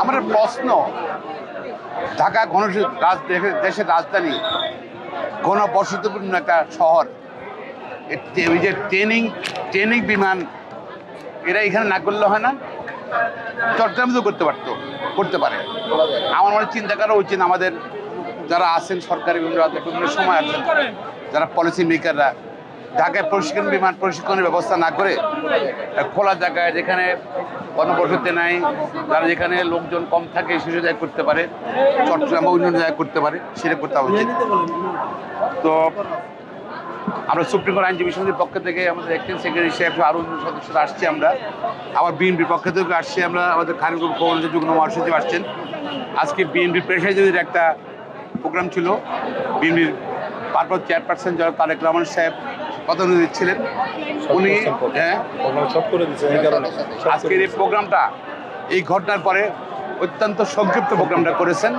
আমার প্রশ্ন। ঢাকা রাজ- দেশের- রাজধানী ঘন বসতিপূর্ণ একটা শহর। ওই যে ট্রেনিং ট্রেনিং বিমান, এরা এখানে না করলে হয় না। চট্টগ্রামে তো করতে পারতো, করতে পারে। আমার মনে চিন্তা করা উচিত আমাদের যারা আছেন সরকারি বিভিন্ন বিভিন্ন সময় আছেন, যারা পলিসি মেকাররা ঢাকায় প্রশিক্ষণ, বিমান প্রশিক্ষণের ব্যবস্থা না করে খোলা জায়গায় যেখানে গণবসতি নাই, তারা যেখানে লোকজন কম থাকে সেই জায়গায় করতে পারে, চট্টগ্রাম বা অন্য জায়গায় করতে পারে, সেটা করতে উচিত তো আমরা সুপ্রিম কোর্ট আইনজীবী সমিতির পক্ষ থেকে আমাদের অ্যাক্টিং সেক্রেটারি সাহেব আরও অন্য সদস্যরা আসছে আমরা। আবার বিএনপির পক্ষ থেকে আসছি আমরা, আমাদের খারিগুল কলেজের যুগ্ম মহাসচিব আসছেন। আজকে বিএনপির প্রেসাইজারের একটা প্রোগ্রাম ছিল। বিএনপির তারপর চেয়ারপারসন জনাব তারেক রহমান সাহেব প্রতিনিধি ছিলেন। উনি হ্যাঁ। সব করে আজকের এই প্রোগ্রামটা এই ঘটনার পরে অত্যন্ত সংক্ষিপ্ত প্রোগ্রামটা করেছেন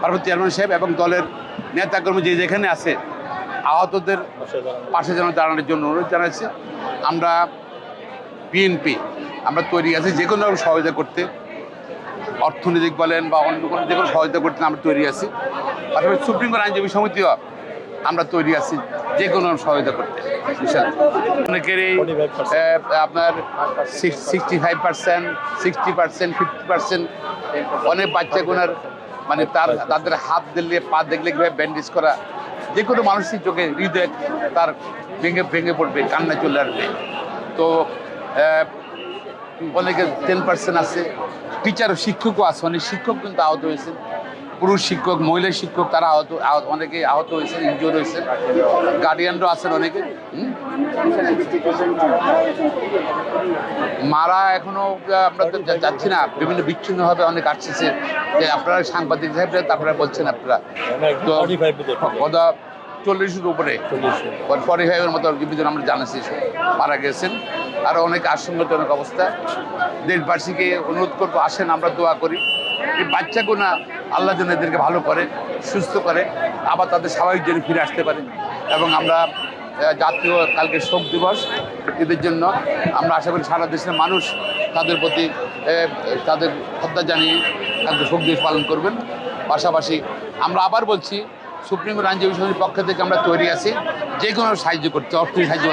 পার্বতী চেয়ারম্যান সাহেব এবং দলের নেতাকর্মী যে যেখানে আছে আহতদের পাশে যেন দাঁড়ানোর জন্য অনুরোধ জানাচ্ছি। আমরা বিএনপি আমরা তৈরি আছি যে কোনো রকম সহযোগিতা করতে। অর্থনৈতিক বলেন বা অন্য কোনো যে কোনো সহযোগিতা করতে আমরা তৈরি আছি। পাশাপাশি সুপ্রিম কোর্ট আইনজীবী সমিতিও আমরা তৈরি আছি যে কোনো রকম সহযোগিতা করতে। অনেকেরই আপনার sixty five percent sixty percent fifty percent অনেক বাচ্চাগুলোর মানে তার তাদের হাত দিলে, পা দেখলে কীভাবে ব্যান্ডেজ করা যে কোনো মানুষের চোখে হৃদয় তার ভেঙে ভেঙে পড়বে, কান্না চলে আসবে। তো অনেকে টেন পার্সেন্ট আছে। টিচার শিক্ষকও আছে, অনেক শিক্ষক কিন্তু আহত হয়েছেন। পুরুষ শিক্ষক, মহিলা শিক্ষক, তারা আহত অনেকে আহত হয়েছেন ইনজোর হয়েছেন গার্ডিয়ানরাও আছেন অনেকে মারা এখনও আমরা তো যাচ্ছি না। বিভিন্ন বিচ্ছিন্নভাবে অনেক আসছে যে আপনারা সাংবাদিক সাহেবরা, তারপরে বলছেন আপনারা। তো কথা চল্লিশের উপরে। পরে ফাইভের মতো জীবিত আমরা জানাচ্ছি মারা গেছেন। আরও অনেক আশঙ্কাজনক অবস্থা। দেশবাসীকে অনুরোধ করব, আসেন, আমরা দোয়া করি। এই বাচ্চাগুলো আল্লাহ যেন এদেরকে ভালো করে, সুস্থ করে, আবার তাদের স্বাভাবিক যেন ফিরে আসতে পারে। এবং আমরা জাতীয় কালকে শোক দিবস, এদের জন্য আমরা আশা করি সারা দেশের মানুষ তাদের প্রতি তাদের শ্রদ্ধা জানিয়ে কালকে শোক দিবস পালন করবেন। পাশাপাশি আমরা আবার বলছি, সুপ্রিম কোর্ট আইনজীবী সমিতির পক্ষ থেকে আমরা তৈরি আছি যে কোনো সাহায্য করতে অর্থনীতি সাহায্য